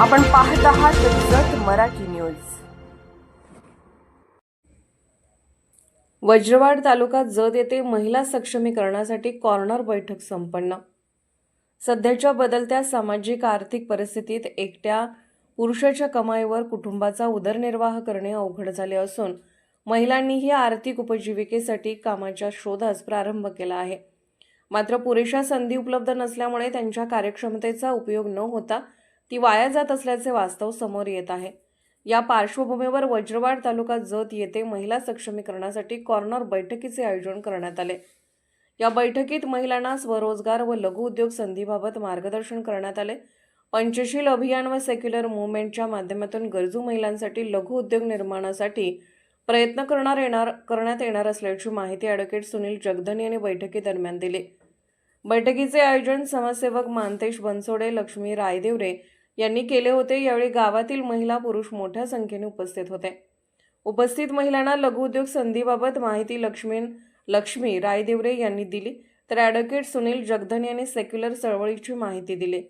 आपण पाहत आहात जत मराठी न्यूज. वज्रवाड तालुका जत येथे महिला सक्षमीकरणासाठी कॉर्नर बैठक संपन्न. सध्याच्या बदलत्या सामाजिक आर्थिक परिस्थितीत एकट्या पुरुषाच्या कमाईवर कुटुंबाचा उदरनिर्वाह करणे अवघड झाले असून महिलांनीही आर्थिक उपजीविकेसाठी कामाच्या शोधास प्रारंभ केला आहे. मात्र पुरेशा संधी उपलब्ध नसल्यामुळे त्यांच्या कार्यक्षमतेचा उपयोग न होता ती वाया जात असल्याचे वास्तव समोर येत आहे. या पार्श्वभूमीवर वज्रवाड तालुका जत येथे महिला सक्षमीकरणासाठी कॉर्नर बैठकीचे आयोजन करण्यात आले. या बैठकीत महिलांना स्वरोजगार व लघुउद्योग संधीबाबत मार्गदर्शन करण्यात आले. पंचशील अभियान व सेक्युलर मुवमेंटच्या माध्यमातून गरजू महिलांसाठी लघु उद्योग निर्माणासाठी प्रयत्न करणार येणार करण्यात येणार असल्याची माहिती ॲडव्होकेट सुनील जगधनी यांनी बैठकीदरम्यान दिली. बैठकीचे आयोजन समाजसेवक मानतेश बनसोडे लक्ष्मी रायदेवरे यांनी केले होते यावेळी गावातील महिला पुरुष मोठ्या संख्येने उपस्थित होते. उपस्थित महिलांना लघुउद्योग संधीबाबत माहिती लक्ष्मीन लक्ष्मी रायदेवरे यांनी दिली. तर ॲडव्होकेट सुनील जगधन यांनी सेक्युलर चळवळीची माहिती दिली.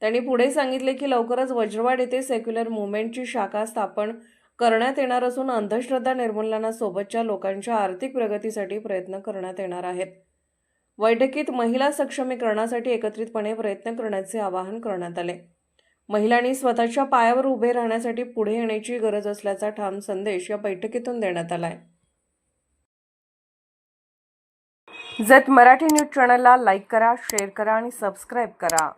त्यांनी पुढे सांगितले की लवकरच वज्रवाड येथे सेक्युलर मुवमेंटची शाखा स्थापन करण्यात येणार असून अंधश्रद्धा निर्मूलनासोबतच्या लोकांच्या आर्थिक प्रगतीसाठी प्रयत्न करण्यात येणार आहेत. बैठकीत महिला सक्षमीकरणासाठी एकत्रितपणे प्रयत्न करण्याचे आवाहन करण्यात आले. महिलांनी स्वतःच्या पायावर उभे राहण्यासाठी पुढे येण्याची गरज असल्याचा ठाम संदेश या बैठकीतून देण्यात आलाय. जत मराठी न्यूज चॅनलला लाईक करा शेअर करा आणि सबस्क्राईब करा.